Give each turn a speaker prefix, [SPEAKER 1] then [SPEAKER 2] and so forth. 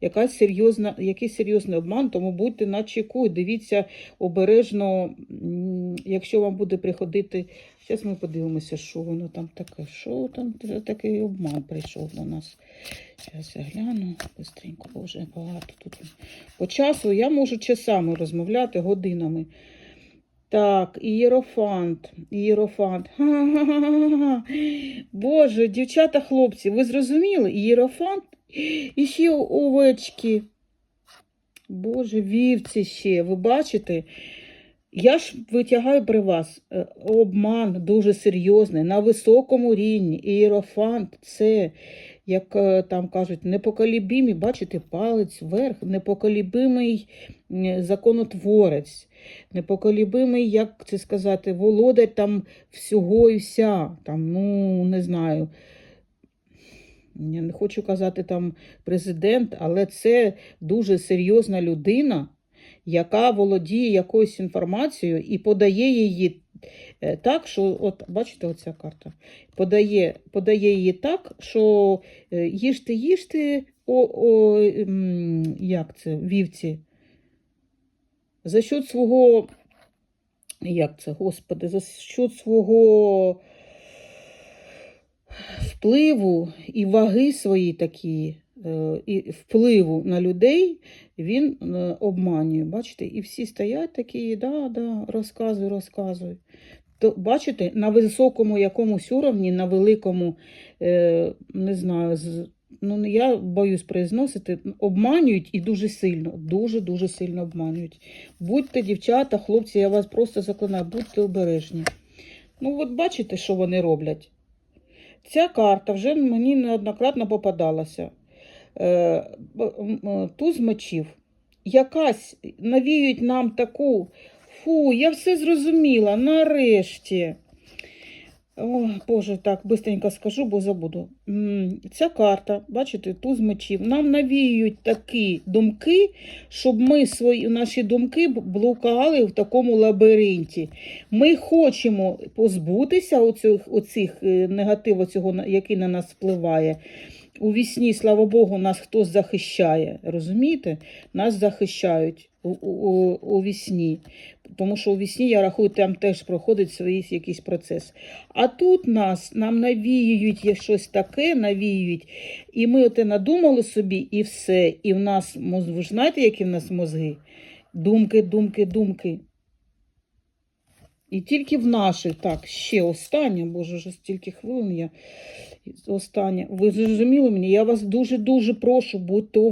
[SPEAKER 1] якась серйозна, якийсь серйозний обман, тому будьте на чеку, дивіться обережно, якщо вам буде приходити. Зараз ми подивимося, що воно там таке. Що там такий обман прийшов до нас. Зараз я гляну бистренько, бо вже багато тут. По часу я можу часами розмовляти годинами. Так, ієрофант, ієрофант. Ха-ха-ха-ха. Боже, дівчата, хлопці, ви зрозуміли? Ієрофант і ще овечки. Боже, вівці ще. Ви бачите? Я ж витягаю при вас е, обман дуже серйозний, на високому рівні. Ієрофант це, як е, там кажуть, непоколібімий, бачите, палець вверх, непоколібимий законотворець, непоколібимий, як це сказати, володар там всього і вся. Там, ну, не знаю. Я не хочу казати там президент, але це дуже серйозна людина, яка володіє якоюсь інформацією і подає її е, так, що, от бачите, оця карта, подає, подає її так, що е, їжте, їжте, о, о, як це, вівці, за счет свого, як це, господи, за счет свого впливу і ваги свої такі, і впливу на людей він е, обманює. Бачите, і всі стоять такі, да, да, розказуй, розказуй. То, бачите, на високому якомусь уровні, на великому, е, не знаю, ну я боюсь произносити, обманюють і дуже сильно, дуже-дуже сильно обманюють. Будьте, дівчата, хлопці, я вас просто заклинаю, будьте обережні. Ну, от бачите, що вони роблять? Ця карта вже мені неоднократно попадалася. Е, е, Туз мечів. Якась навіють нам таку. Фу, я все зрозуміла, нарешті. О, Боже, так, бистренько скажу, бо забуду. Ця карта, бачите, туз мечів, нам навіюють такі думки, щоб ми свої наші думки блукали в такому лабіринті. Ми хочемо позбутися оцих, оцих е, негативу, цього, який на нас впливає. У вісні, слава Богу, нас хтось захищає. Розумієте? Нас захищають у, у, у вісні. Тому що у вісні, я рахую, там теж проходить свій якийсь процес. А тут нас нам навіюють є щось таке, навіюють. І ми оте надумали собі, і все. І в нас ви ж знаєте, які в нас мозги? Думки, думки, думки. І тільки в наших, так, ще останнє, боже, вже стільки хвилин я. Останнє. Ви зрозуміли мені? Я вас дуже-дуже прошу, будьте